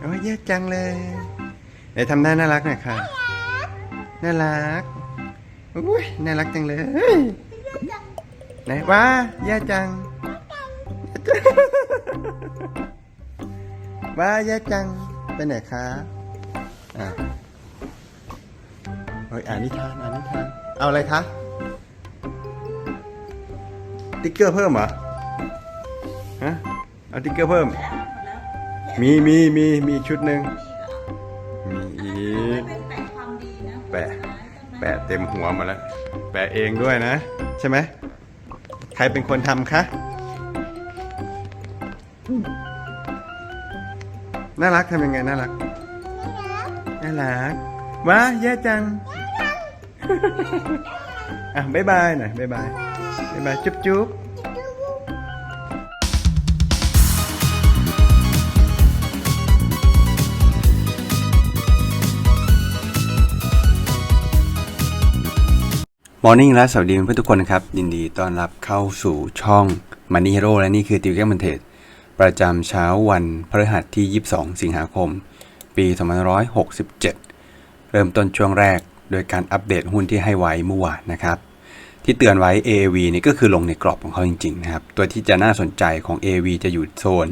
โอ้ยเยอะจังเลยไหนทำหน้าน่ารักหน่อยค่ะ น่ารักอุ้ยน่ารักจังเลยไหนว้าเยอะจังว้าเยอะจังไปไหนคะอะเฮ้ยอ่านนิทานอ่านนิทานเอาอะไรคะติ๊กเกอร์เพิ่มเหรอฮะเอาติ๊กเกอร์เพิ่ม มีมีมีมีชุดหนึ่งมีอีกเป็นแปะความดีนะแปะแปะเต็มหัวหมดแล้ว แปะเองด้วยนะ ใช่ไหมใครเป็นคนทำคะน่ารักทำยังไงน่ารักน่ารักว้าแย่จังอะบ๊ายบายหน่อยบ๊ายบายบ๊ายบายจุ๊บจุ๊บ มอร์นิ่งและสวัสดีเพื่อนทุกคนนะครับ ยินดีต้อนรับเข้าสู่ช่อง Money Hero และนี่คือติวเก้มันเทศประจำเช้าวันพฤหัสที่ 22 สิงหาคม ปี2567 เริ่มต้นช่วงแรกโดยการอัปเดตหุ้นที่ให้ไว้เมื่อวานนะครับ ที่เตือนไว้ AAV นี่ก็คือลงในกรอบของเขาจริง ๆ นะครับ ตัวที่จะน่าสนใจของ AAV จะอยู่โซน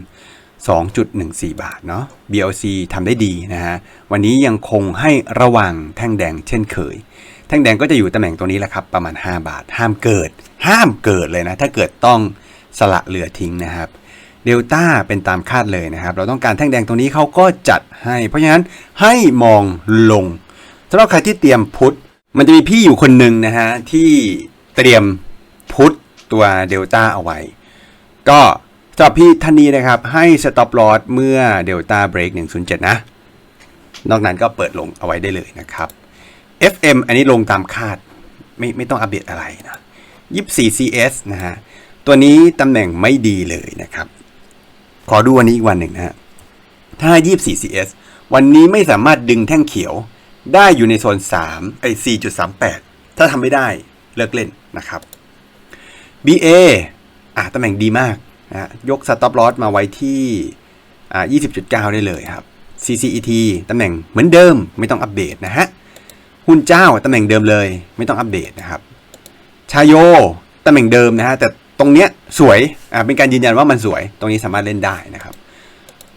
2.14 บาทเนาะ BLC ทำได้ดีนะฮะวันนี้ยังคงให้ระวังแท่งแดงเช่นเคย แท่งแดงก็จะอยู่ตำแหน่งตรงนี้แหละครับประมาณ 5 บาท ห้ามเกิด ห้ามเกิดเลยนะ ถ้าเกิดต้องสละเรือทิ้งนะครับเดลต้าเป็นตามคาดเลยนะครับ เราต้องการแท่งแดงตรงนี้เขาก็จัดให้ เพราะฉะนั้นให้มองลงสำหรับใครที่เตรียมพุทธมันจะมีพี่อยู่คนหนึ่งนะฮะที่เตรียมพุทธตัวเดลต้าเอาไว้ ก็สำหรับพี่ท่านนี้นะครับ ให้ stop loss เมื่อเดลต้าเบรก107 นะ นอกนั้นก็เปิดลงเอาไว้ได้เลยนะครับ FM อันนี้ลงตามคาดไม่ไม่ต้องอัปเดตอะไรนะ24 CS นะฮะ ตัวนี้ตำแหน่งไม่ดีเลยนะครับ ขอดูวันนี้อีกวันหนึ่งนะฮะ ถ้า 24 CS วันนี้ไม่สามารถดึงแท่งเขียวได้อยู่ในโซน3ไอ้4.38 ถ้าทำไม่ได้เลิกเล่นนะครับ BA อะตำแหน่งดีมากนะฮะยก stop loss มาไว้ที่อ่า20.9 ได้เลยครับ CCET ตำแหน่งเหมือนเดิมไม่ต้องอัปเดตนะฮะ หุ้นเจ้าตำแหน่งเดิมเลย ไม่ต้องอัปเดตนะครับ ชายโยตำแหน่งเดิมนะฮะแต่ตรงเนี้ยสวยอ่าเป็นการยืนยันว่ามันสวย ตรงนี้สามารถเล่นได้นะครับ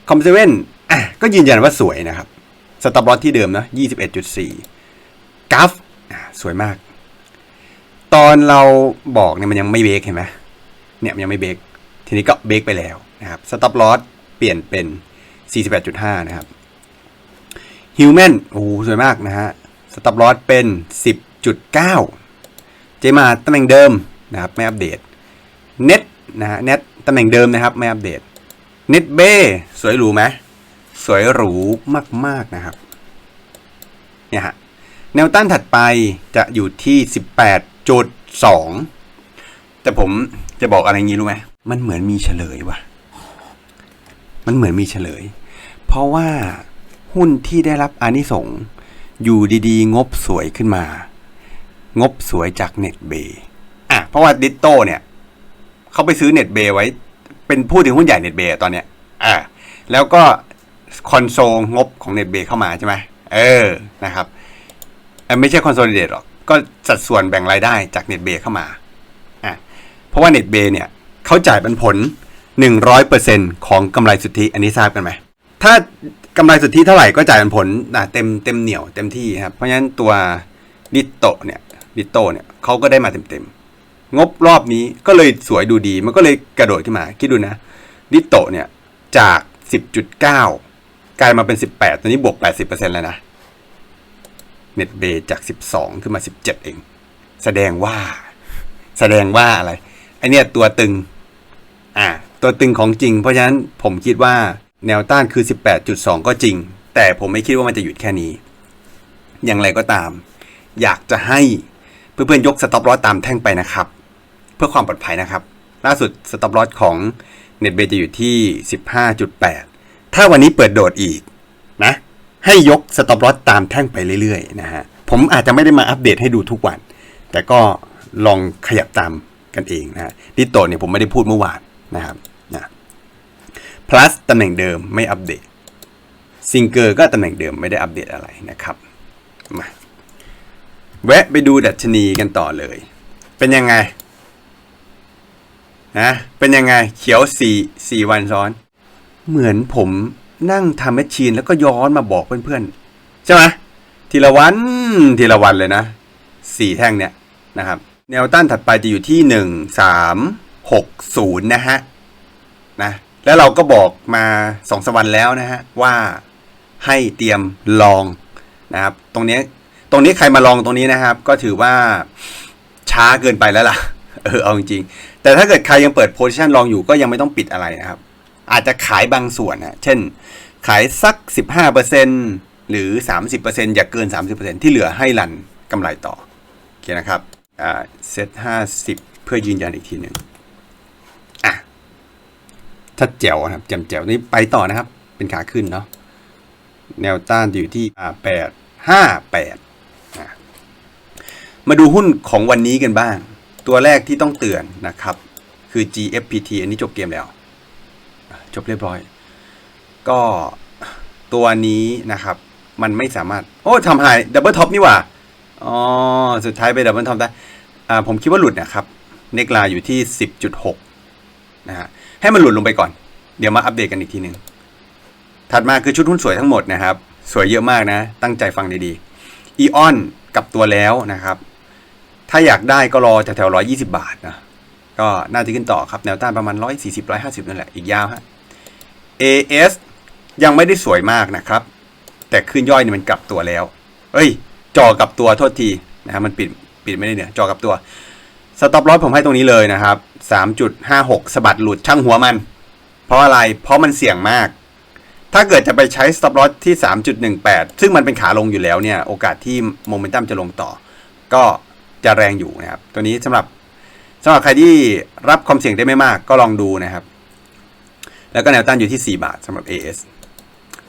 คอมเซเว่นอะก็ยืนยันว่าสวยนะครับสต็อปลอสที่เดิมนะ21.4กราฟอะสวยมาก ตอนเราบอกเนี่ยมันยังไม่เบรกเห็นไหมเนี่ยมันยังไม่เบรกทีนี้ก็เบรกไปแล้วนะครับสต็อปลอสเปลี่ยนเป็น 48.5 นะครับฮิวแมนโอ้สวยมากนะฮะ สต็อปลอสเป็น 10.9 เจมาตำแหน่งเดิมนะครับไม่อัปเดตเน็ตนะฮะเน็ตตำแหน่งเดิมนะครับไม่อัปเดตเน็ตเบ้สวยหรูไหมสวยหรูมากๆนะครับเนี่ยฮะแนวต้านถัดไปจะอยู่ที่ 18.2 แต่ผมจะบอกอะไรงี้รู้ไหมมันเหมือนมีเฉลยว่ะ มันเหมือนมีเฉลย เพราะว่าหุ้นที่ได้รับอานิสงส์ อยู่ดีๆ งบสวยขึ้นมา งบสวยจากเน็ตเบย์อะ เพราะว่าดิตโต้เนี่ยเขาไปซื้อเน็ตเบย์ไว้ เป็นพูดถึงหุ้นใหญ่เน็ตเบย์ตอนเนี้ย อ่า แล้วก็คอนโซลงบของเน็ตเบย์เข้ามาใช่ไหมเออนะครับไม่ใช่คอนโซลเดตหรอก ก็สัดส่วนแบ่งรายได้จากเน็ตเบย์เข้ามาอะเพราะว่าเน็ตเบย์เนี่ยเขาจ่ายเป็นผล 100%ของกำไรสุทธิอันนี้ทราบกันไหมถ้า กำไรสุทธิเท่าไหร่ก็จ่ายเป็นผลอะเต็มเต็มเหนียวเต็มที่ครับ เพราะฉะนั้นตัวดิโตเนี่ยดิโตเนี่ยเขาก็ได้มาเต็มเต็มงบรอบนี้ก็เลยสวยดูดี มันก็เลยกระโดดขึ้นมา คิดดูนะดิโตเนี่ยจาก 10.9 กลายมาเป็น 18 ตอนนี้บวก 80%แล้วนะเน็ตเบย์จาก 12 ขึ้นมา 17 เอง แสดงว่า แสดงว่าอะไรไอเนี่ยตัวตึง อ่า ตัวตึงของจริง เพราะฉะนั้นผมคิดว่า แนวต้านคือ 18.2 ก็จริง แต่ผมไม่คิดว่ามันจะหยุดแค่นี้ อย่างไรก็ตาม อยากจะให้เพื่อนๆยกสต็อปลอสตามแท่งไปนะครับ เพื่อความปลอดภัยนะครับ ล่าสุดสต็อปลอสของเน็ตเบจะอยู่ที่ 15.8 ถ้าวันนี้เปิดโดดอีกนะ ให้ยกสต็อปลอสตามแท่งไปเรื่อยๆนะฮะ ผมอาจจะไม่ได้มาอัปเดตให้ดูทุกวัน แต่ก็ลองขยับตามกันเองนะฮะดิโตเนี่ยผมไม่ได้พูดเมื่อวานนะครับ plus ตำแหน่งเดิมไม่อัปเดตซิงเกอร์ก็ตำแหน่งเดิมไม่ได้อัปเดตอะไรนะครับมาแวะไปดูดัชนีกันต่อเลย เป็นยังไงนะเป็นยังไงเขียวสี่สี่วันซ้อน เหมือนผมนั่งทำแมชชีนแล้วก็ย้อนมาบอกเพื่อนๆ ใช่ไหมทีละวันทีละวันเลยนะสี่แท่งเนี่ยนะครับ แนวต้านถัดไปจะอยู่ที่หนึ่งสามหกศูนย์นะฮะนะ แล้วเราก็บอกมาสองสามวันแล้วนะฮะว่าให้เตรียมลองนะครับ ตรงนี้ตรงนี้ใครมาลองตรงนี้นะครับ ก็ถือว่าช้าเกินไปแล้วล่ะ เออเอาจริงๆแต่ถ้าเกิดใครยังเปิดโพซิชันลองอยู่ก็ยังไม่ต้องปิดอะไรนะครับ อาจจะขายบางส่วนนะเช่น ขายสัก 15%หรือ 30%อย่าเกิน 30%ที่เหลือให้รันกำไรต่อโอเคนะครับอ่าเซต50 เพื่อยืนยันอีกทีหนึ่ง ถ้าแจ๋วนะครับแจ่มแจ๋วนี่ไปต่อนะครับ เป็นขาขึ้นเนาะแนวต้านอยู่ที่อ่า8 5 8อะมาดูหุ้นของวันนี้กันบ้าง ตัวแรกที่ต้องเตือนนะครับ คือ GFPT อันนี้จบเกมแล้ว จบเรียบร้อย ก็ตัวนี้นะครับ มันไม่สามารถ โอ้ทำหายดับเบิลท็อปนี่ว่าอ๋อสุดท้ายไปดับเบิลท็อปได้ อ่า ผมคิดว่าหลุดนะครับ เนกลาอยู่ที่ 10.6 นะฮะ ให้มันหลุดลงไปก่อน เดี๋ยวมาอัปเดตกันอีกทีหนึ่งถัดมาคือชุดหุ้นสวยทั้งหมดนะครับ สวยเยอะมากนะ ตั้งใจฟังดีๆอีออนกลับตัวแล้วนะครับ ถ้าอยากได้ก็รอแถวๆ120บาทนะก็น่าจะขึ้นต่อครับแนวต้านประมาณ140 150นั่นแหละอีกยาวฮะ AS ยังไม่ได้สวยมากนะครับ แต่ขึ้นย่อยนี่มันกลับตัวแล้ว เอ้ย จอกลับตัวโทษทีนะครับมันปิดปิดไม่ได้เนี่ยจอกลับตัว สต็อปลอสผมให้ตรงนี้เลยนะครับ 3.56สะบัดหลุดช่างหัวมัน เพราะอะไร เพราะมันเสี่ยงมาก ถ้าเกิดจะไปใช้ stop loss ที่ 3.18 ซึ่งมันเป็นขาลงอยู่แล้วเนี่ย โอกาสที่โมเมนตัมจะลงต่อ ก็จะแรงอยู่นะครับ ตัวนี้สำหรับสำหรับใครที่รับความเสี่ยงได้ไม่มากก็ลองดูนะครับ แล้วก็แนวต้านอยู่ที่ 4 บาทสำหรับ AS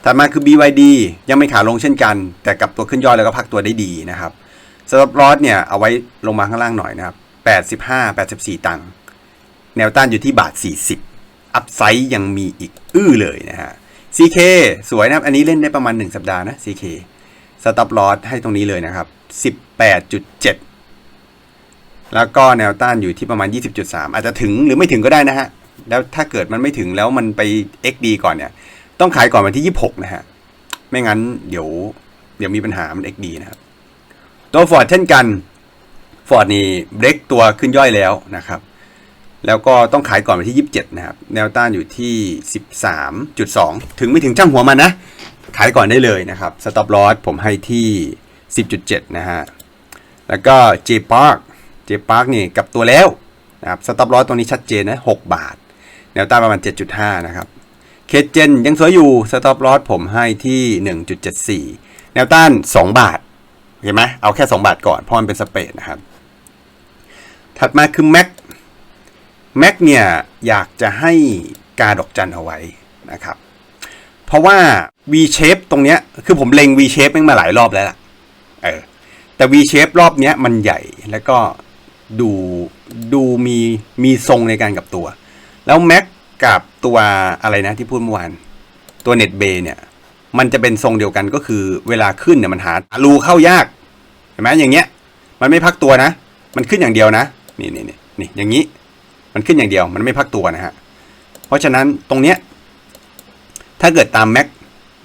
ถัดมาคือ BYD ยังไม่ขาลงเช่นกัน แต่กลับตัวขึ้นย่อยแล้วก็พักตัวได้ดีนะครับ stop loss เนี่ยเอาไว้ลงมาข้างล่างหน่อยนะครับ 85 84 ตังค์แนวต้านอยู่ที่บาท 40 อัพไซด์ยังมีอีกอื้อเลยนะฮะ CK สวยนะครับ อันนี้เล่นได้ประมาณ 1 สัปดาห์นะ CK stop loss ให้ตรงนี้เลยนะครับ 18.7 แล้วก็แนวต้านอยู่ที่ประมาณ 20.3 อาจจะถึงหรือไม่ถึงก็ได้นะฮะ แล้วถ้าเกิดมันไม่ถึงแล้วมันไป XD ก่อนเนี่ย ต้องขายก่อนวันที่ 26 นะฮะ ไม่งั้นเดี๋ยวเดี๋ยวมีปัญหามัน XD นะครับ ตัว Ford เช่นกัน Ford นี่เบรกตัวขึ้นย่อยแล้วนะครับ แล้วก็ต้องขายก่อนวันที่ 27 นะครับ แนวต้านอยู่ที่ 13.2 ถึงไม่ถึงจ้างหัวมันนะ ขายก่อนได้เลยนะครับ stop loss ผมให้ที่ 10.7 นะฮะ แล้วก็ J Park J Park นี่กับตัวแล้วนะครับ stop loss ตรงนี้ชัดเจนนะ 6 บาท แนวต้านประมาณ 7.5 นะครับเคเจนยังสวยอยู่ stop loss ผมให้ที่ 1.74 แนวต้าน 2 บาทเห็นไหมเอาแค่ 2 บาทก่อนเพราะมันเป็นสเปดนะครับ ถัดมาคือ Mac Mac เนี่ยอยากจะให้กาดอกจันเอาไว้นะครับ เพราะว่า V shape ตรงเนี้ยคือผมเล็ง V shape มาหลายรอบแล้วล่ะเออแต่ V shape รอบเนี้ยมันใหญ่แล้วก็ดูดูมีมีทรงในการกับตัว แล้ว Mac กับตัวอะไรนะที่พูดเมื่อวานตัวเน็ตเบเนี่ย มันจะเป็นทรงเดียวกันก็คือเวลาขึ้นเนี่ยมันหารูเข้ายากเห็นไหมอย่างเงี้ย มันไม่พักตัวนะ มันขึ้นอย่างเดียวนะ นี่นี่นี่นี่อย่างนี้มันขึ้นอย่างเดียวมันไม่พักตัวนะฮะเพราะฉะนั้นตรงเนี้ยถ้าเกิดตามแม็ก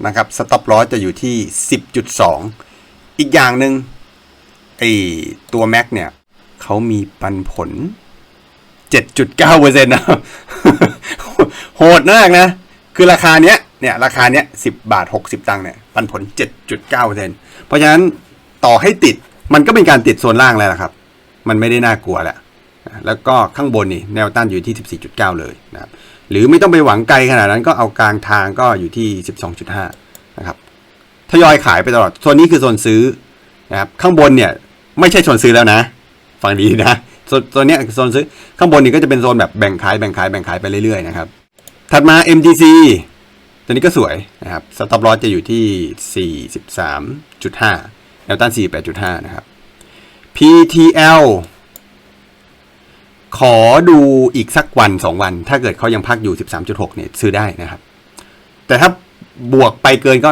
นะครับสต็อปลอสจะอยู่ที่ 10.2 อีกอย่างหนึ่งไอตัวแม็กเนี่ยเขามีปันผล 7.9%นะโหดมากนะ คือราคาเนี้ยเนี่ยราคาเนี้ย10 บาท 60 ตังค์เนี่ยปันผล 7.9%เพราะฉะนั้นต่อให้ติดมันก็เป็นการติดโซนล่างแล้วนะครับ มันไม่ได้น่ากลัวแหละแล้วก็ข้างบนนี่แนวต้านอยู่ที่ 14.9 เลยนะครับหรือไม่ต้องไปหวังไกลขนาดนั้นก็เอากลางทางก็อยู่ที่ 12.5 นะครับทยอยขายไปตลอดโซนนี้คือโซนซื้อนะครับข้างบนเนี่ยไม่ใช่โซนซื้อแล้วนะฟังดีนะโซนนี้โซนซื้อข้างบนนี่ก็จะเป็นโซนแบบแบ่งขายแบ่งขายแบ่งขายไปเรื่อยๆนะครับถัดมา MTC ตัวนี้ก็สวยนะครับสต็อปลอสจะอยู่ที่ 43.5 แนวต้าน 48.5 นะครับ PTL ขอดูอีกสักวันสองวัน ถ้าเกิดเขายังพักอยู่ 13.6 เนี่ย ซื้อได้นะครับ แต่ถ้าบวกไปเกินก็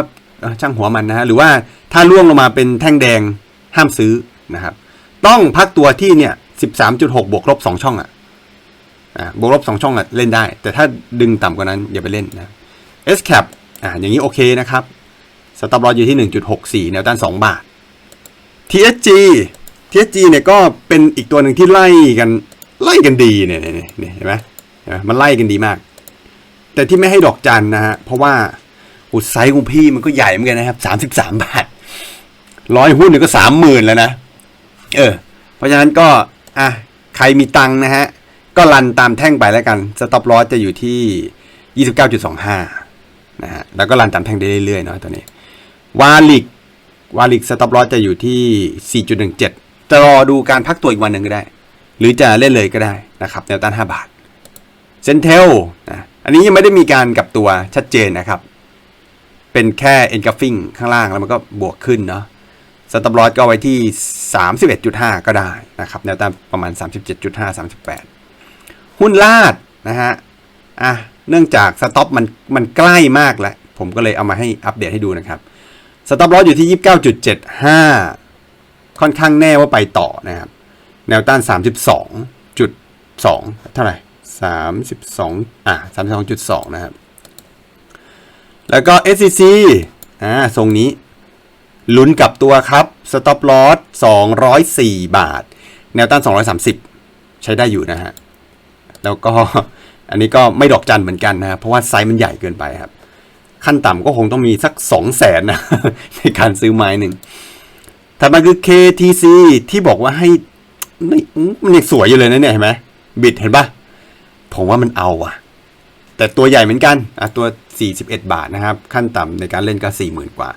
ช่างหัวมันนะฮะ หรือว่าถ้าล่วงลงมาเป็นแท่งแดงห้ามซื้อนะครับ ต้องพักตัวที่เนี่ย 13.6 บวกลบ 2 ช่องอะ่ะบวกลบ 2 ช่องอะ่ะเล่นได้ แต่ถ้าดึงต่ำกว่านั้นอย่าไปเล่นนะ S cap อ่าอย่างนี้โอเคนะครับสต็อปลอสอยู่ที่ 1.64 แนวต้าน 2 บาท TSG TSG เนี่ยก็เป็นอีกตัวหนึ่งที่ไล่กันไล่กันดีเนี่ยเห็นไหมมันไล่กันดีมาก แต่ที่ไม่ให้ดอกจันนะฮะเพราะว่าอุดไซส์ของพี่มันก็ใหญ่เหมือนกันนะครับสามสิบสามบาทร้อยหุ้นเนี่ยก็สามหมื่นแล้วนะเออ เพราะฉะนั้นก็อะใครมีตังค์นะฮะ ก็รันตามแท่งไปแล้วกันสต็อปลอสจะอยู่ที่ยี่สิบเก้าจุดสองห้านะฮะแล้วก็รันตามแท่งได้เรื่อยๆเนาะตัวนี้วาลิกวาลิกสต็อปลอสจะอยู่ที่4.17จ จะรอดูการพักตัวอีกวันหนึ่งก็ได้ หรือจะเล่นเลยก็ได้นะครับแนวต้าน 5 บาทเซนเทลนะอันนี้ยังไม่ได้มีการกลับตัวชัดเจนนะครับ เป็นแค่ e n g u l f i n g ข้างล่างแล้วมันก็บวกขึ้นเนาะสต็อปลอสก็ไว้ที่ 31.5 ก็ได้นะครับแนวต้านประมาณ 37.5 38 หุ้นลาดนะฮะอะเนื่องจากสต็อปมันมันใกล้มากแล้ว ผมก็เลยเอามาให้อัปเดตให้ดูนะครับสต็อปลอสอยู่ที่ 29.75 ค่อนข้างแน่ว่าไปต่อนะครับ แนวต้าน 32.2 เท่าไหร่ 32 อะ 32.2 นะครับ แล้วก็ SCC อ่าทรงนี้ลุ้นกับตัวครับ Stop Loss 204 บาท แนวต้าน 230 ใช้ได้อยู่นะฮะ แล้วก็อันนี้ก็ไม่ดอกจันเหมือนกันนะเพราะว่าไซส์มันใหญ่เกินไปครับ ขั้นต่ำก็คงต้องมีสัก 2 0 0แสนนะในการซื้อไม้หนึ่ง ถัดมาคือ KTC ที่บอกว่าให้นี่มันยังสวยอยู่เลยนะเนี่ยเห็นไหมบิดเห็นปะผมว่ามันเอาอะแต่ตัวใหญ่เหมือนกันอะตัว 41 บาทนะครับ ขั้นต่ำในการเล่นก็ 40,000 กว่า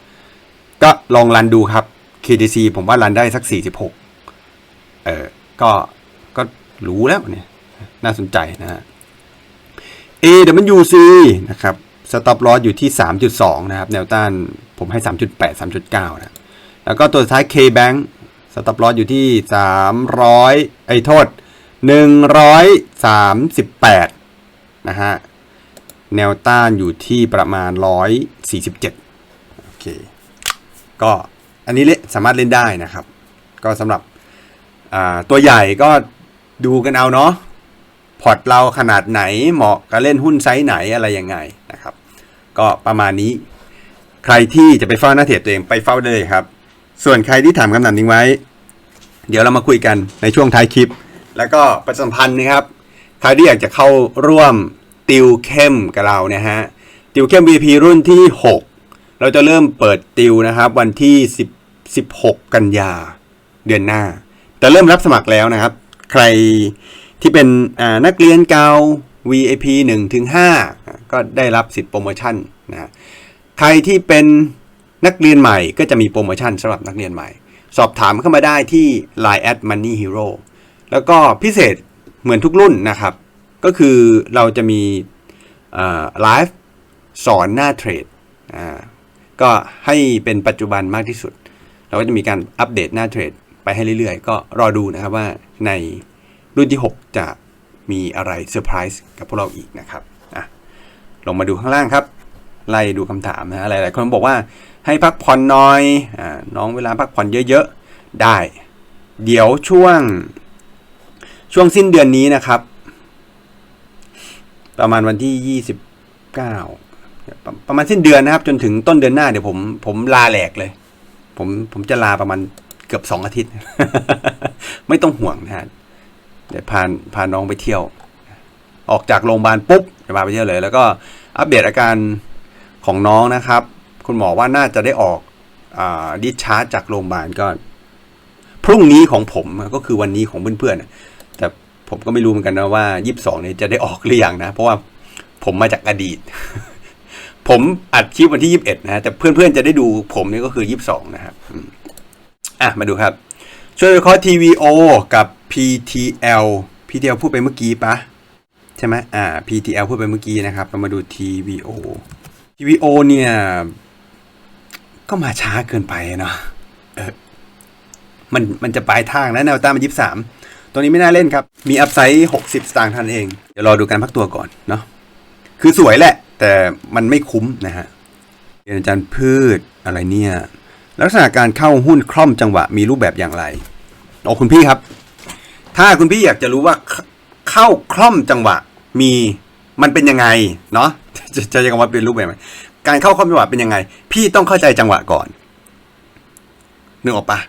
ก็ลองรันดูครับ KTC ผมว่ารันได้สัก 46 เออก็ก็รู้แล้วเนี่ย น่าสนใจนะฮะ AWC นะครับสต็อปลอสอยู่ที่ 3.2 นะครับ แนวต้านผมให้ 3.8 3.9 นะ แล้วก็ตัวสุดท้าย KBank สต็อปลอสอยู่ที่ 300 ไอ้โทษ 138 นะฮะ แนวต้านอยู่ที่ประมาณ 147 โอเค ก็อันนี้เลสามารถเล่นได้นะครับ ก็สำหรับตัวใหญ่ก็ดูกันเอาเนาะพอร์ตเราขนาดไหนเหมาะกับเล่นหุ้นไซส์ไหนอะไรยังไงนะครับ ก็ประมาณนี้ ใครที่จะไปเฝ้าหน้าเทรดตัวเองไปเฝ้าได้เลยครับ ส่วนใครที่ถามคำถามทิ้งไว้ เดี๋ยวเรามาคุยกันในช่วงท้ายคลิป แล้วก็ประสัมพันธ์นะครับ ใครที่อยากจะเข้าร่วมติวเข้มกับเรานะฮะ ติวเข้ม VP รุ่นที่ 6 เราจะเริ่มเปิดติวนะครับ วันที่10 16 กันยาเดือนหน้า แต่เริ่มรับสมัครแล้วนะครับ ใครที่เป็นนักเรียนเก่า VIP 1ถึง5ก็ได้รับสิทธิ์โปรโมชั่นนะ ใครที่เป็น นักเรียนใหม่ก็จะมีโปรโมชั่นสำหรับนักเรียนใหม่ สอบถามเข้ามาได้ที่ Line at Money Hero แล้วก็พิเศษเหมือนทุกรุ่นนะครับ ก็คือเราจะมีไลฟ์สอนหน้าเทรดก็ให้เป็นปัจจุบันมากที่สุด เราก็จะมีการอัปเดตหน้าเทรดไปให้เรื่อยๆ ก็รอดูนะครับว่าในรุ่นที่ 6 จะมีอะไรเซอร์ไพรส์กับพวกเราอีกนะครับลงมาดูข้างล่างครับ ไล่ดูคำถามนะหลายๆคนบอกว่า ให้พักผ่อนน้อยอน้องเวลาพักผ่อนเยอะๆ ได้ เดี๋ยวช่วง ช่วงสิ้นเดือนนี้นะครับ ประมาณวันที่ยี่สิบเก้าประมาณสิ้นเดือนนะครับ จนถึงต้นเดือนหน้าเดี๋ยวผมผมลาแหลกเลย ผมผมจะลาประมาณเกือบสองอาทิตย์ ไม่ต้องห่วงนะฮะเดี๋ยวพาพาน้องไปเที่ยว ออกจากโรงพยาบาลปุ๊บจะพาไปเที่ยวเลย แล้วก็อัปเดตอาการของน้องนะครับ คุณหมอว่าน่าจะได้ออกอดิชาร์จจากโรงพยาบาลก็ พรุ่งนี้ของผมก็คือวันนี้ของเพื่อนๆแต่ผมก็ไม่รู้เหมือนกันนะว่ายี่สิบสองนี้จะได้ออกหรือยังนะ เพราะว่าผมมาจากอดีต ผมอัดคลิปวันที่ยี่สิบเอ็ดนะฮะแต่เพื่อนๆจะได้ดูผมนี่ก็คือยี่สิบสองนะครับอะมาดูครับ ช่วยวิเคราะห์ TVO กับ PTL PTL พูดไปเมื่อกี้ปะใช่ไหมอ่า PTL พูดไปเมื่อกี้นะครับ เรามาดู TVO TVO เนี่ย ก็มาช้าเกินไปเนาะเออมันมันจะปลายทางแล้วแนวต้านมันยี่สามตัวนี้ไม่น่าเล่นครับ มีอัพไซด์หกสิบสตางค์เท่านั้นเอง เดี๋ยวรอดูการพักตัวก่อนเนาะคือสวยแหละ แต่มันไม่คุ้มนะฮะเรียนอาจารย์พืชอะไรเนี่ย ลักษณะการเข้าหุ้นคล่อมจังหวะมีรูปแบบอย่างไรโอ้คุณพี่ครับ ถ้าคุณพี่อยากจะรู้ว่าเข้าคล่อมจังหวะมีมันเป็นยังไงเนาะจะจะจะคำว่าเป็นรูปแบบไหน การเข้าคล่อมจังหวะเป็นยังไง พี่ต้องเข้าใจจังหวะก่อนนึกออกปะ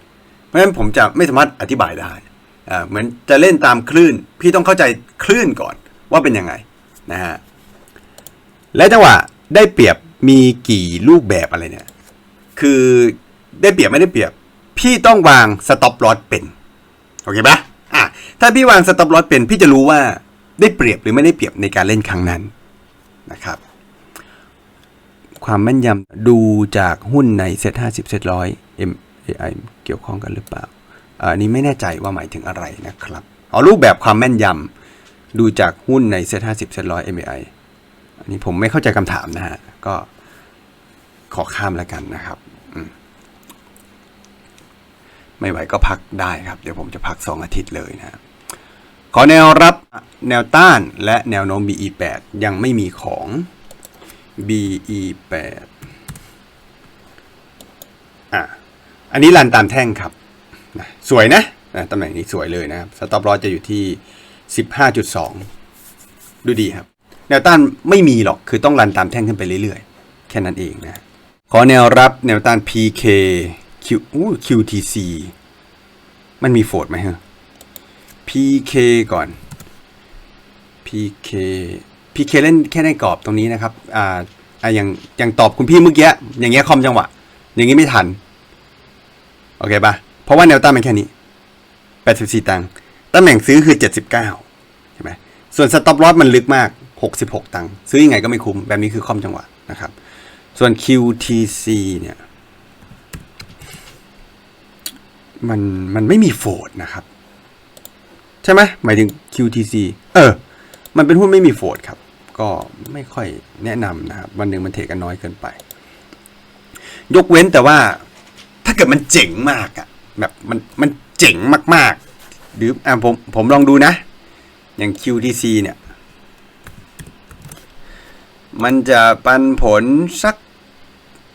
เพราะฉะนั้นผมจะไม่สามารถอธิบายได้อ่าเหมือนจะเล่นตามคลื่น พี่ต้องเข้าใจคลื่นก่อนว่าเป็นยังไงนะฮะและจังหวะได้เปรียบมีกี่รูปแบบอะไรเนี่ย คือได้เปรียบไม่ได้เปรียบ พี่ต้องวางสต็อปลอสเป็นโอเคปะอะถ้าพี่วางสต็อปลอสเป็น พี่จะรู้ว่าได้เปรียบหรือไม่ได้เปรียบในการเล่นครั้งนั้นนะครับ ความแม่นยำดูจากหุ้นในเซ็ตห้าสิบเซ็ตร้อย MAI เกี่ยวข้องกันหรือเปล่าอันนี้ไม่แน่ใจว่าหมายถึงอะไรนะครับเอารูปแบบความแม่นยำดูจากหุ้นในเซ็ตห้าสิบเซ็ตร้อย MAI อันนี้ผมไม่เข้าใจคำถามนะฮะ ก็ขอข้ามแล้วกันนะครับมไม่ไหวก็พักได้ครับ เดี๋ยวผมจะพัก 2 อาทิตย์เลยนะขอแนวรับแนวต้านและแนวโน้ม BE8 ยังไม่มีของ BE8 อะอันนี้รันตามแท่งครับนะสวยนะนะตำแหน่งนี้สวยเลยนะครับสต็อปลอสจะอยู่ที่ 15.2 ดูดีครับ แนวต้านไม่มีหรอกคือต้องรันตามแท่งขึ้นไปเรื่อยๆ แค่นั้นเองนะขอแนวรับแนวต้าน PK Q อู้ QTC มันมีโฟดไหมฮะ PK ก่อน PK PK เคล่นแค่ในกรอบตรงนี้นะครับอ่าอ่าอย่างอย่างตอบคุณพี่เมื่อกี้อย่างเงี้ยคอมจังหวะ อย่างงี้ไม่ทัน โอเคปะเพราะว่าแนวต้านมันแค่นี้ 84 ตังค์ตำแหน่งซื้อคือ 79ใช่ไหมส่วนสต็อปลอสมันลึกมาก 66 ตังค์ซื้อยังไงก็ไม่คุ้ม แบบนี้คือคอมจังหวะนะครับ ส่วน QTC เนี่ยมันมันไม่มีโฟดนะครับ ใช่ไหมหมายถึง QTC เออ มันเป็นหุ้นไม่มีโฟดครับ ก็ไม่ค่อยแนะนำนะครับวันหนึ่งมันเทกันน้อยเกินไป ยกเว้นแต่ว่าถ้าเกิดมันเจ๋งมากอะแบบมันมันเจ๋งมาก ๆ หรืออะผมผมลองดูนะ อย่าง QTC เนี่ย มันจะปันผลสัก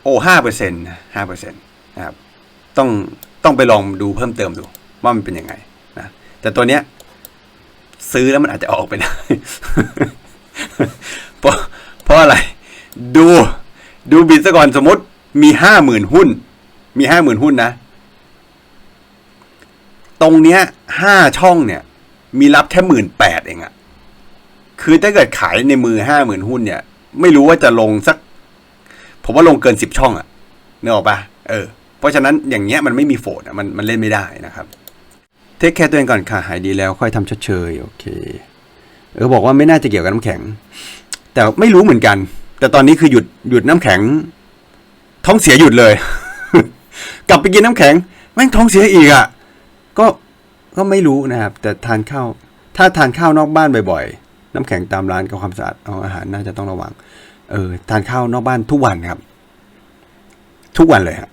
โอ้ห้าเปอร์เซ็นต์ห้าเปอร์เซ็นต์นะครับต้องต้องไปลองดูเพิ่มเติมดู ว่ามันเป็นยังไงนะแต่ตัวเนี้ยซื้อแล้วมันอาจจะออกไปได้ เพราะเพราะอะไร ดูดูบิดซะก่อนสมมติมีห้าหมื่นหุ้น มีห้าหมื่นหุ้นนะ ตรงเนี้ยห้าช่องเนี่ย มีรับแค่หมื่นแปดเองอะคือถ้าเกิดขายในมือห้าหมื่นหุ้นเนี่ย ไม่รู้ว่าจะลงสัก ผมว่าลงเกินสิบช่องอะเนึกออกปะเออ เพราะฉะนั้นอย่างเงี้ยมันไม่มีโฟดมันมันเล่นไม่ได้นะครับ เทคแคร์ตัวเองก่อนค่ะหายดีแล้วค่อยทำชดเชย โอเค เออบอกว่าไม่น่าจะเกี่ยวกับน้ำแข็ง แต่ไม่รู้เหมือนกัน แต่ตอนนี้คือหยุดหยุดน้ำแข็ง ท้องเสียหยุดเลย กลับไปกินน้ำแข็งแม่งท้องเสียอีกอะ่ะ ก็ก็ไม่รู้นะครับ แต่ทานข้าวถ้าทานข้าวนอกบ้านบ่อยๆ น้ำแข็งตามร้านกับความสะอาดของอาหารน่าจะต้องระวัง เออทานข้าวนอกบ้านทุกวันครับ ทุกวันเลยฮะ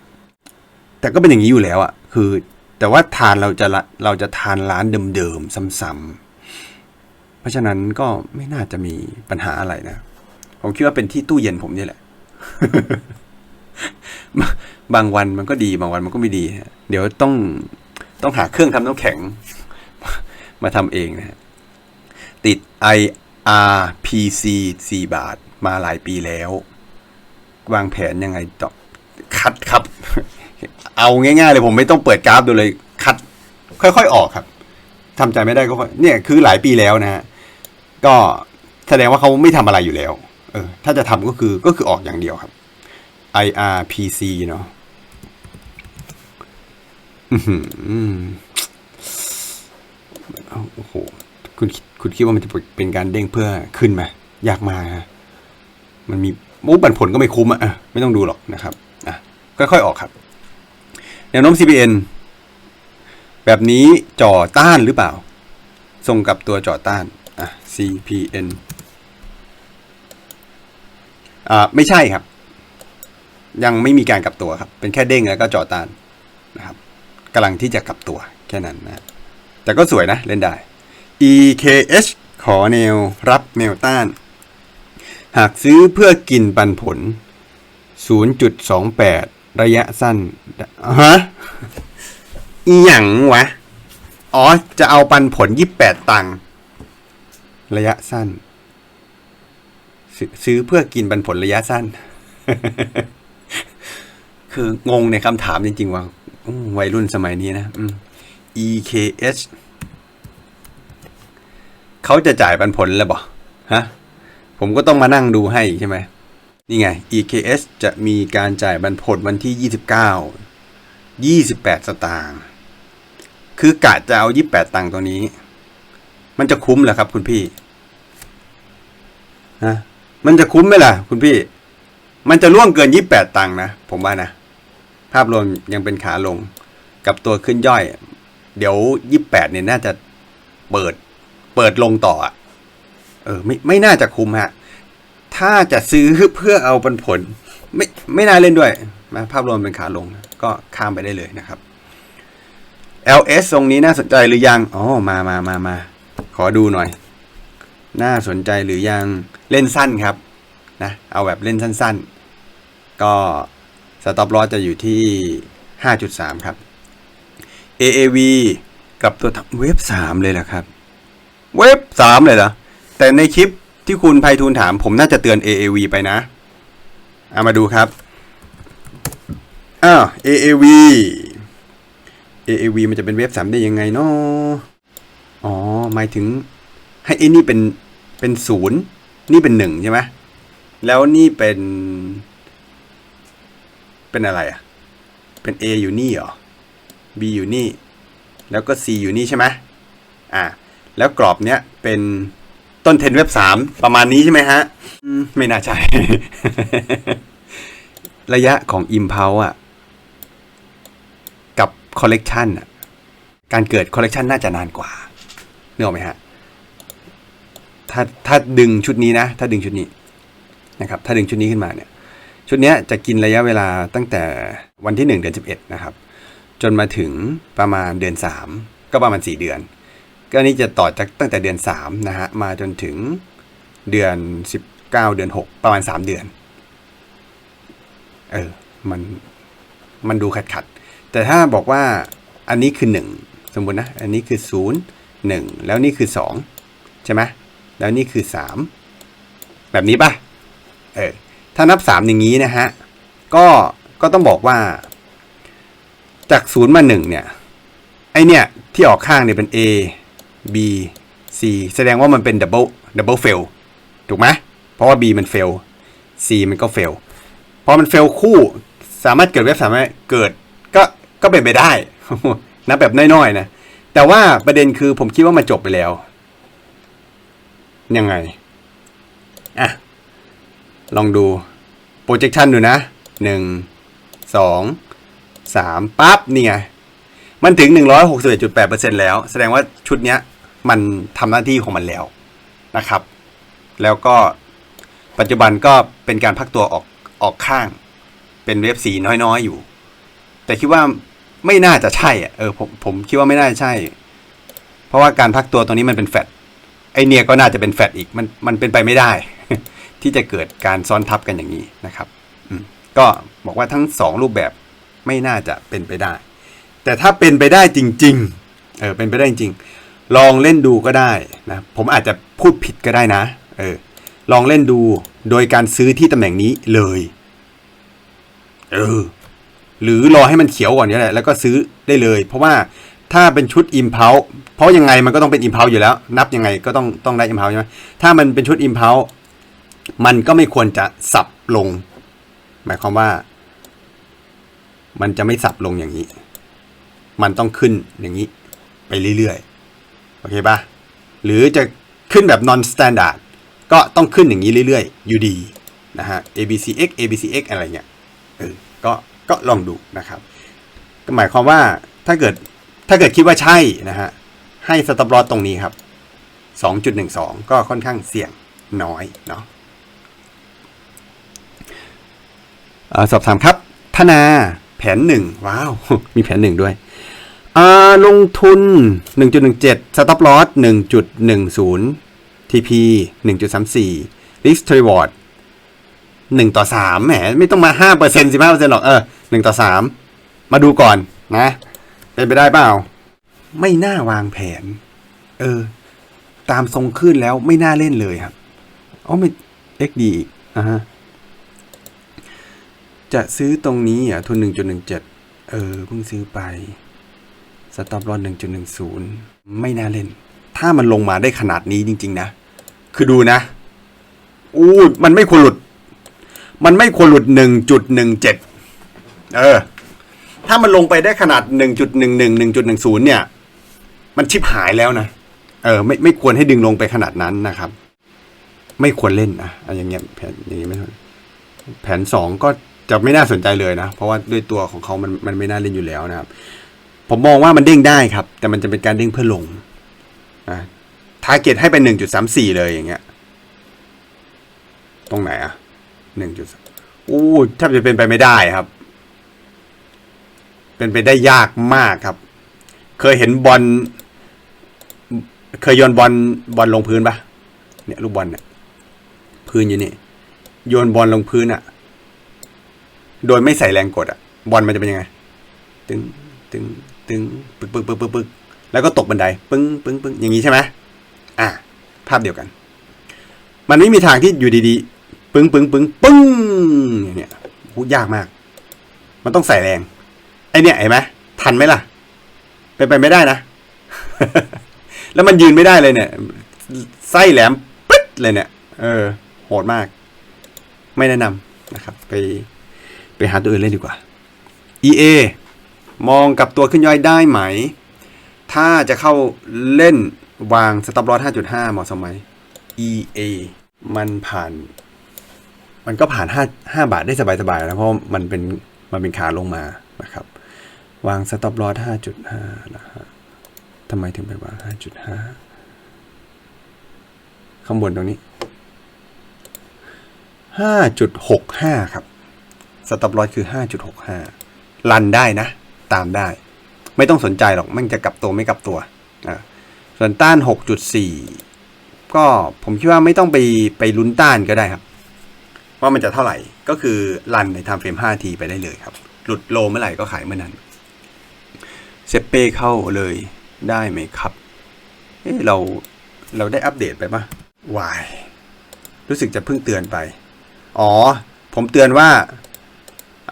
แต่ก็เป็นอย่างนี้อยู่แล้วอะ่ะ คือ แต่ว่าทานเราจะละเราจะทานร้านเดิมๆซ้ำๆ เพราะฉะนั้นก็ไม่น่าจะมีปัญหาอะไรนะ ผมคิดว่าเป็นที่ตู้เย็นผมนี่แหละ บางวันมันก็ดีบางวันมันก็ไม่ดีฮะเดี๋ยวต้องต้องหาเครื่องทำน้ำแข็ง มาทำเองนะฮะติด IRPC 4 บาทมาหลายปีแล้ว วางแผนยังไงต่อคัดครับ เอาง่ายๆเลยผมไม่ต้องเปิดกราฟดูเลย คัด ค่อยๆออกครับทำใจไม่ได้ก็ค่อเนี่ยคือหลายปีแล้วนะฮะ ก็แสดงว่าเขาไม่ทำอะไรอยู่แล้ว เออ ถ้าจะทำก็คือก็คือออกอย่างเดียวครับ IRPC เนาะอื้อหือเอาโอ้โห คุณคิดคุณคิดว่ามันจะเป็นการเด้งเพื่อขึ้นไหมยากมาฮะมันมีมูบันผลก็ไม่คุ้มอะไม่ต้องดูหรอกนะครับอะค่อยๆออกครับ แนวโน้ม CPN แบบนี้จ่อต้านหรือเปล่า ส่งกับตัวจ่อต้าน CPN อ่าไม่ใช่ครับ ยังไม่มีการกลับตัวครับ เป็นแค่เด้งแล้วก็จ่อต้านนะครับกำลังที่จะกลับตัวแค่นั้นนะแต่ก็สวยนะเล่นได้ EKH ขอแนวรับแนวต้าน หากซื้อเพื่อกินปันผล 0.28 ระยะสั้นฮะอีหยังวะ อ๋อ จะเอาปันผล 28 ตังค์ ระยะสั้น ซื้อเพื่อกินปันผลระยะสั้น คืองงในคำถามจริง ๆ ว่าวัยรุ่นสมัยนี้นะ EKH เขาจะจ่ายปันผลแล้วบ่ฮะ ผมก็ต้องมานั่งดูให้ใช่ไหม นี่ไง EKS จะมีการจ่ายปันผลวันที่ 29 28 สตางค์ คือกะจะเอา 28 ตังค์ตัวนี้ มันจะคุ้มเหรอครับคุณพี่ะมันจะคุ้มไหมล่ะ คุณพี่ มันจะล่วงเกิน28ตังค์นะ ผมว่านะ ภาพรวมยังเป็นขาลงกับตัวขึ้นย่อย เดี๋ยว28เนี่ยน่าจะเปิด เปิดลงต่ออะเออ ไม่ไม่น่าจะคุ้มฮะ ถ้าจะซื้อเพื่อเอาปันผล ไม่ไม่น่าเล่นด้วยนะภาพรวมเป็นขาลง ก็ข้ามไปได้เลยนะครับ LS ตรงนี้น่าสนใจหรือยัง อ๋อ มามามามา ขอดูหน่อย น่าสนใจหรือยังเล่นสั้นครับนะเอาแบบเล่นสั้นๆ ก็สต็อปลอสจะอยู่ที่ 5.3 ครับ AAV กับตัวเว็บ 3 เลยเหรอครับ เว็บ 3 เลยเหรอ แต่ในคลิปที่คุณไพฑูรย์ถาม ผมน่าจะเตือน AAV ไปนะเอามาดูครับอ้าว AAV AAV มันจะเป็นเว็บสามได้ยังไงเนาะอ๋อหมายถึงให้ไอ้นี่เป็น เป็นศูนย์นี่เป็นหนึ่งใช่ไหมแล้วนี่เป็น เป็นอะไรอะ เป็น A อยู่นี่เหรอ B อยู่นี่ แล้วก็ C อยู่นี่ใช่ไหมอ่าแล้วกรอบเนี้ยเป็นต้นเทนเว็บสามประมาณนี้ใช่ไหมฮะมไม่น่าใช่ ระยะของ Impulse อะ กับ Collection อะ การเกิด Collection น่าจะนานกว่าเนออกไหมฮะ ถ้าถ้าดึงชุดนี้นะ ถ้าดึงชุดนี้นะครับ ถ้าดึงชุดนี้ขึ้นมาเนี่ย ชุดนี้จะกินระยะเวลาตั้งแต่วันที่ 1 เดือน 11 นะครับ จนมาถึงประมาณเดือน 3 ก็ประมาณ 4 เดือน ก็นี่จะต่อจากตั้งแต่เดือน3นะฮะ มาจนถึงเดือน 19 เดือน 6 ประมาณ 3 เดือน เออ มัน มันดูขัดขัด แต่ถ้าบอกว่าอันนี้คือ 1 สมมตินะ อันนี้คือ 0 1 แล้วนี่คือ 2 ใช่ไหม แล้วนี่คือ 3 แบบนี้ป่ะเออถ้านับ 3 อย่างนี้นะฮะ ก็ก็ต้องบอกว่า จาก0มา1เนี่ยไอเนี่ยที่ออกข้างเนี่ยเป็น A B C แสดงว่ามันเป็น double double fail ถูกไหมเพราะว่า B มัน fail C มันก็ fail พอมัน fail คู่สามารถเกิดเว็บสามารถเกิดก็ก็เป็นไปได้นับแบบน้อยๆนะ แต่ว่าประเด็นคือผมคิดว่ามันจบไปแล้ว ยังไง อะ ลองดู projection ดูนะหนึ่งสองสามปั๊บนี่ไง มันถึง 161.8%แล้ว แสดงว่าชุดเนี้ย มันทำหน้าที่ของมันแล้วนะครับ แล้วก็ปัจจุบันก็เป็นการพักตัวออกออกข้าง เป็นเวฟสีน้อยๆอยู่ แต่คิดว่าไม่น่าจะใช่อะเออผมผมคิดว่าไม่น่าจะใช่ เพราะว่าการพักตัวตรงนี้มันเป็นแฟต ไอเนี่ยก็น่าจะเป็นแฟตอีกมันมันเป็นไปไม่ได้ ที่จะเกิดการซ้อนทับกันอย่างนี้นะครับก็บอกว่าทั้งสองรูปแบบไม่น่าจะเป็นไปได้ แต่ถ้าเป็นไปได้จริงๆเออเป็นไปได้จริงลองเล่นดูก็ได้นะผมอาจจะพูดผิดก็ได้นะเออลองเล่นดูโดยการซื้อที่ตำแหน่งนี้เลยเออหรือรอให้มันเขียวก่อนก็ได้แล้วก็ซื้อได้เลย เพราะว่า ถ้าเป็นชุด Impulse เพราะยังไงมันก็ต้องเป็น Impulse อยู่แล้ว นับยังไงก็ต้องต้องได้ Impulse ใช่ไหมถ้ามันเป็นชุด Impulse มันก็ไม่ควรจะสับลง หมายความว่า มันจะไม่สับลงอย่างนี้ มันต้องขึ้นอย่างนี้ ไปเรื่อยๆ โอเคปะหรือจะขึ้นแบบ non standard ก็ต้องขึ้นอย่างนี้เรื่อยๆ อยู่ดีนะฮะ abcx abcx อะไรเงี้ยเออก็ก็ลองดูนะครับ ก็หมายความว่าถ้าเกิด ถ้าเกิดคิดว่าใช่นะฮะ ให้สต็อปลอสตรงนี้ครับ 2.12 ก็ค่อนข้างเสี่ยงน้อยเนาะอ่อสอบถามครับ ธนาแผนหนึ่งว้าว มีแผนหนึ่งด้วยอ่าลงทุน 1.17 stop loss 1.10 TP 1.34 risk reward หนึ่งต่อสามแหม ไม่ต้องมาห้าเปอร์เซ็นสิห้าเปอร์เซ็นหรอก เออหนึ่งต่อสามมาดูก่อนนะ เป็นไปได้เปล่า ไม่น่าวางแผน เออ ตามทรงขึ้นแล้วไม่น่าเล่นเลยครับอ๋อไม่เอ็กดีอะฮะ จะซื้อตรงนี้อะ ทุนหนึ่งจุดหนึ่งเจ็ดเออ เพิ่งซื้อไป สต็อปลอสหนึ่งจุดหนึ่งศูนย์ไม่น่าเล่น ถ้ามันลงมาได้ขนาดนี้จริง ๆ นะ คือดูนะ อู้มันไม่ควรหลุด มันไม่ควรหลุดหนึ่งจุดหนึ่งเจ็ดเออ ถ้ามันลงไปได้ขนาดหนึ่งจุดหนึ่งหนึ่งหนึ่งจุดหนึ่งศูนย์เนี่ย มันชิบหายแล้วนะ เออ ไม่ไม่ควรให้ดึงลงไปขนาดนั้นนะครับ ไม่ควรเล่นนะอะอย่างเงี้ยแผนอย่างงี้ไม่ควรแผนสองก็จะไม่น่าสนใจเลยนะ เพราะว่าด้วยตัวของเขามันมันไม่น่าเล่นอยู่แล้วนะครับ ผมมองว่ามันเด้งได้ครับ แต่มันจะเป็นการเด้งเพื่อลงนะทาร์เก็ตให้เป็นหนึ่งจุดสามสี่เลยอย่างเงี้ย ตรงไหนอะหนึ่งจุดอู้แทบจะเป็นไปไม่ได้ครับ เป็นไปได้ยากมากครับ เคยเห็นบอลเคยโยนบอลบอลลงพื้นปะเนี่ยลูกบอลเนี่ยพื้นอยู่นี่โยนบอลลงพื้นอะโดยไม่ใส่แรงกดอะบอลมันจะเป็นยังไง ตึงตึงตึงปึกปึกปึกปึกปึกแล้วก็ตกบันไดปึ้งปึ้งปึ้งอย่างนี้ใช่ไหมอะภาพเดียวกัน มันไม่มีทางที่อยู่ดีๆ ปึ้งปึ้งปึ้งปึ้งอย่างเนี่ยยากมาก มันต้องใส่แรง ไอเนี่ยเห็นไหมทันไหมล่ะเป็นไปไม่ได้นะ แล้วมันยืนไม่ได้เลยเนี่ย ไส้แหลมปึ๊ดเลยเนี่ย เออ โหดมาก ไม่แนะนำนะครับ ไปไปหาตัวอื่นเล่นดีกว่า EA มองกับตัวขึ้นย่อยได้ไหม ถ้าจะเข้าเล่นวางสต็อปลอส5.5 เหมาะสมไหม EA มันผ่าน มันก็ผ่าน 5 5 บาทได้สบายๆนะเพราะมันเป็นมันเป็นขาลงมานะครับ วางสต็อปลอส5.5 นะฮะทำไมถึงไปวาง 5.5 ข้างบนตรงนี้ 5.65 ครับสต็อปลอสคือ 5.65 รันได้นะ ตามได้ ไม่ต้องสนใจหรอกมันจะกลับตัวไม่กลับตัวส่วนต้าน 6.4 ก็ผมคิดว่าไม่ต้องไปไปลุ้นต้านก็ได้ครับ ว่ามันจะเท่าไหร่ก็คือรันในไทม์เฟรม5ทีไปได้เลยครับ หลุดโลเมื่อไหร่ก็ขายเมื่อนั้น เซเป้เข้าเลยได้ไหมครับเอ้เราเราได้อัปเดตไปปะวาย รู้สึกจะเพิ่งเตือนไป อ๋อ ผมเตือนว่า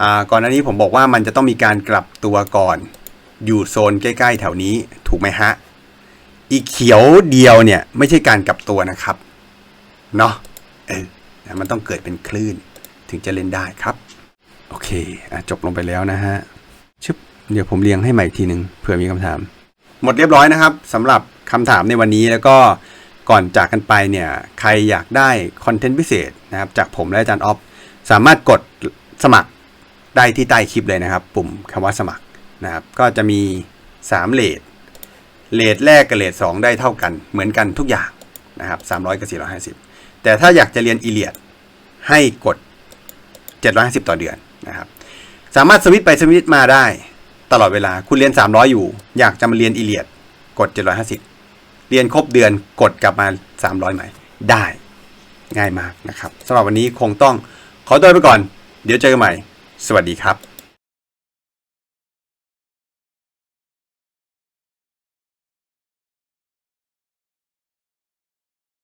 อ่า ก่อนหน้านี้ผมบอกว่ามันจะต้องมีการกลับตัวก่อน อยู่โซนใกล้ ๆ แถวนี้ ถูกไหมฮะ อีเขียวเดียวเนี่ย ไม่ใช่การกลับตัวนะครับ เนาะเออแต่มันต้องเกิดเป็นคลื่น ถึงจะเล่นได้ครับ โอเคอะจบลงไปแล้วนะฮะ ชึบเดี๋ยวผมเรียงให้ใหม่อีกทีหนึ่งเผื่อมีคำถาม หมดเรียบร้อยนะครับสำหรับคำถามในวันนี้แล้วก็ก่อนจากกันไปเนี่ยใครอยากได้คอนเทนต์พิเศษนะครับจากผมและอาจารย์ออฟสามารถกดสมัครได้ที่ใต้คลิปเลยนะครับ ปุ่มคำว่าสมัครนะครับ ก็จะมี3เลทเลทแรกกับเลท2ได้เท่ากันเหมือนกันทุกอย่างนะครับ300กับ450 แต่ถ้าอยากจะเรียนอีเลียดให้กด 750 ต่อเดือนนะครับ สามารถสวิตไปสวิตมาได้ ตลอดเวลาคุณเรียน 300 อยู่ อยากจะมาเรียนอีเลียดกด 750 เรียนครบเดือนกดกลับมา 300 ใหม่ ได้ง่ายมากนะครับสำหรับวันนี้คงต้องขอตัวไปก่อน เดี๋ยวเจอกันใหม่ สวัสดีครับ